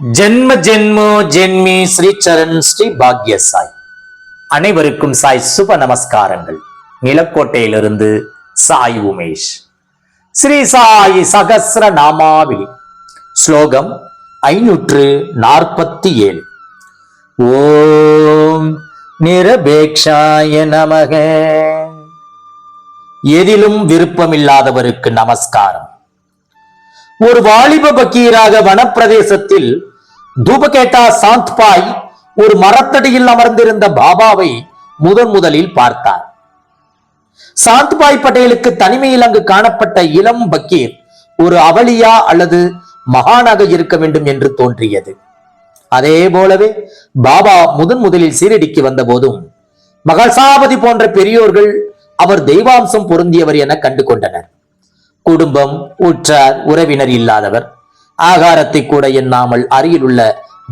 ஜென்ம ஜென்மோ ஜென்மி ஸ்ரீ சரண் ஸ்ரீ பாக்ய சாய். அனைவருக்கும் சாய் சுப நமஸ்காரங்கள். நிலக்கோட்டையிலிருந்து சாய் உமேஷ். ஸ்ரீ சாய் சகசிர நாமாவளி. ஸ்லோகம் ஐநூற்று நாற்பத்தி ஏழு ஓம் நிரபேக்ஷாய நமக. எதிலும் விருப்பமில்லாதவருக்கு நமஸ்காரம். ஒரு வாலிப பக்கீராக வனப்பிரதேசத்தில் தூபகேட்டா சாந்த்பாய் ஒரு மரத்தடியில் அமர்ந்திருந்த பாபாவை முதன் முதலில் பார்த்தார். சாந்த்பாய் பட்டேலுக்கு தனிமையில் அங்கு காணப்பட்ட இளம் பக்கீர் ஒரு அவலியா அல்லது மகானாக இருக்க வேண்டும் என்று தோன்றியது. அதே போலவே பாபா முதன் முதலில் சீரடிக்கு வந்த போதும் மகசாபதி போன்ற பெரியோர்கள் அவர் தெய்வாம்சம் பொருந்தியவர் என கண்டு கொண்டனர் குடும்பம் உற்றார் உறவினர் இல்லாதவர் ஆகாரத்தை கூட எண்ணாமல் அருகிலுள்ள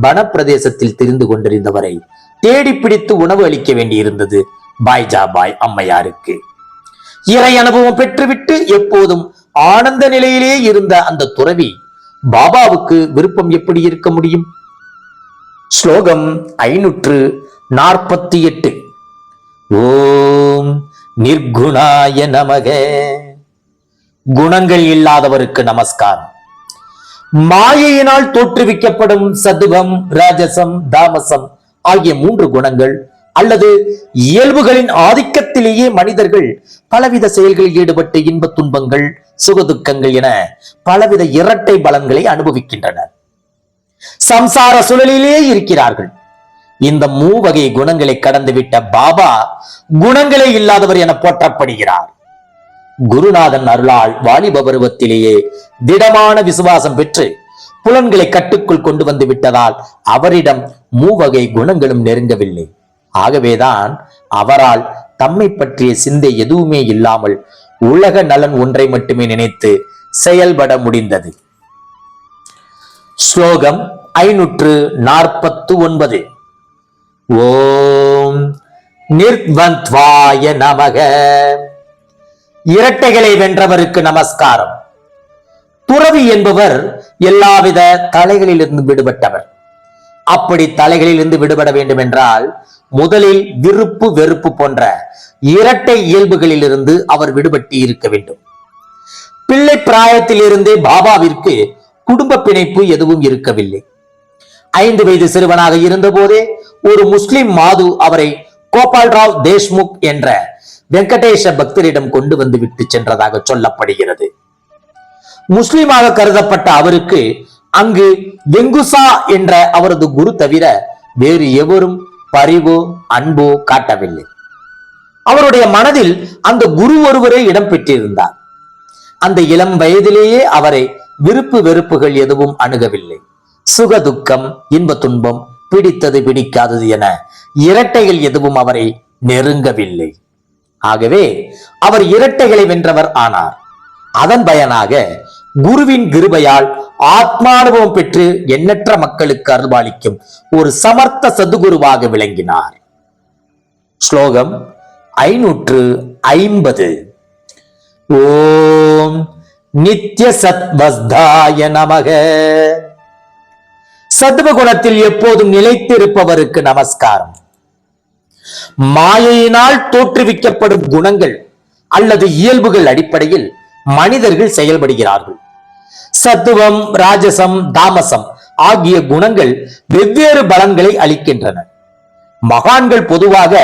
வனப்பிரதேசத்தில் திரிந்து கொண்டிருந்தவரை தேடி பிடித்து உணவு அளிக்க வேண்டியிருந்தது பாய்ஜா பாய் அம்மையாருக்கு. இறை அனுபவம் பெற்றுவிட்டு எப்போதும் ஆனந்த நிலையிலே இருந்த அந்த துறவி பாபாவுக்கு விருப்பம் எப்படி இருக்க முடியும்? ஸ்லோகம் ஐநூற்று நாற்பத்தி எட்டு. ஓம் நிர்குணாய நமக. குணங்கள் இல்லாதவருக்கு நமஸ்காரம். மாயையினால் தோற்றுவிக்கப்படும் சதுகம் ராஜசம் தாமசம் ஆகிய மூன்று குணங்கள் அல்லது இயல்புகளின் ஆதிக்கத்திலேயே மனிதர்கள் பலவித செயல்களில் ஈடுபட்டு இன்ப துன்பங்கள் சுகதுக்கங்கள் என பலவித இரட்டை பலன்களை அனுபவிக்கின்றனர். சம்சார சுழலிலே இருக்கிறார்கள். இந்த மூவகை குணங்களை கடந்துவிட்ட பாபா குணங்களே இல்லாதவர் என போற்றப்படுகிறார். குருநாதன் அருளால் வாலிப பருவத்திலேயே திடமான விசுவாசம் பெற்று புலன்களை கட்டுக்குள் கொண்டு வந்து விட்டதால் அவரிடம் மூவகை குணங்களும் நெருங்கவில்லை. ஆகவேதான் அவரால் தம்மை பற்றிய சிந்தை எதுவுமே இல்லாமல் உலக நலன் ஒன்றை மட்டுமே நினைத்து செயல்பட முடிந்தது. ஸ்லோகம் ஐநூற்று நாற்பத்து ஒன்பது. ஓம் நிர்வந்த்வாய நமக. இரட்டைகளை வென்றவருக்கு நமஸ்காரம். துறவி என்பவர் எல்லாவித தலைகளிலிருந்து விடுபட்டவர். அப்படி தலைகளிலிருந்து விடுபட வேண்டும் என்றால் முதலில் விருப்பு வெறுப்பு போன்ற இரட்டை இயல்புகளிலிருந்து அவர் விடுபட்டு இருக்க வேண்டும். பிள்ளை பிராயத்திலிருந்தே பாபாவிற்கு குடும்ப பிணைப்பு எதுவும் இருக்கவில்லை. ஐந்து வயது சிறுவனாக இருந்தபோதே ஒரு முஸ்லிம் மாது அவரை கோபால்ராவ் தேஷ்முக் என்ற வெங்கடேஷ பக்தரிடம் கொண்டு வந்து விட்டு சென்றதாக சொல்லப்படுகிறது. முஸ்லிமாக கருதப்பட்ட அவருக்கு அங்கு வெங்குசா என்ற அவரது குரு தவிர வேறு எவரும் பரிவோ அன்போ காட்டவில்லை. அவருடைய மனதில் அந்த குரு ஒருவரே இடம் பெற்றிருந்தார். அந்த இளம் வயதிலேயே அவரை விருப்பு வெறுப்புகள் எதுவும் அணுகவில்லை. சுக துக்கம் இன்ப துன்பம் பிடித்தது பிடிக்காதது என இரட்டைகள் எதுவும் அவரை நெருங்கவில்லை. ஆகவே அவர் இரட்டைகளை வென்றவர் ஆனார். அதன் பயனாக குருவின் கிருபையால் ஆத்மானுபவம் பெற்று எண்ணற்ற மக்களுக்கு அருள்பாலிக்கும் ஒரு சமர்த்த சதுகுருவாக விளங்கினார். ஸ்லோகம் ஐநூற்று ஐம்பது. ஓம் நித்ய சத்வஸ்தாய நமக. சத்துவகுணத்தில் எப்போதும் நிலைத்திருப்பவருக்கு நமஸ்காரம். மாயையினால் தோற்றுவிக்கப்படும் குணங்கள் அல்லது இயல்புகள் அடிப்படையில் மனிதர்கள் செயல்படுகிறார்கள். சத்துவம் ராஜசம் தாமசம் ஆகிய குணங்கள் வெவ்வேறு பலன்களை அளிக்கின்றன. மகான்கள் பொதுவாக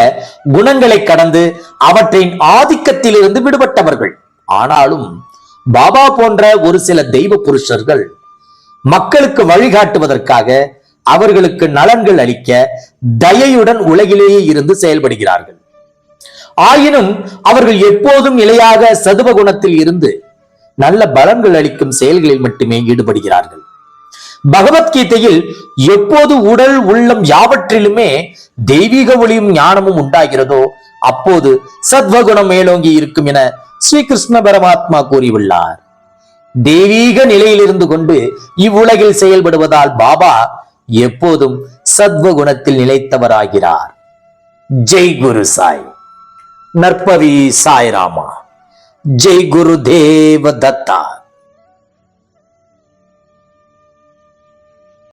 குணங்களை கடந்து அவற்றின் ஆதிக்கத்திலிருந்து விடுபட்டவர்கள். ஆனாலும் பாபா போன்ற ஒரு சில தெய்வ புருஷர்கள் மக்களுக்கு வழிகாட்டுவதற்காக அவர்களுக்கு நலன்கள் அளிக்க தயையுடன் உலகிலேயே இருந்து செயல்படுகிறார்கள். ஆயினும் அவர்கள் எப்போதும் நிலையாக சதுவ குணத்தில் இருந்து நல்ல பலன்கள் அளிக்கும் செயல்களில் மட்டுமே ஈடுபடுகிறார்கள். பகவத்கீதையில் எப்போது உடல் உள்ளம் யாவற்றிலுமே தெய்வீக ஒளியும் ஞானமும் உண்டாகிறதோ அப்போது சத்வகுணம் மேலோங்கி இருக்கும் என ஸ்ரீகிருஷ்ண பரமாத்மா கூறியுள்ளார். தெய்வீக நிலையில் இருந்து கொண்டு இவ்வுலகில் செயல்படுவதால் பாபா எப்போதும் சத்வ குணத்தில் நிலைத்தவராகிறார். ஜெய் குரு சாய். நற்பவி சாய்ராமா. ஜெய் குரு தேவ தத்தா.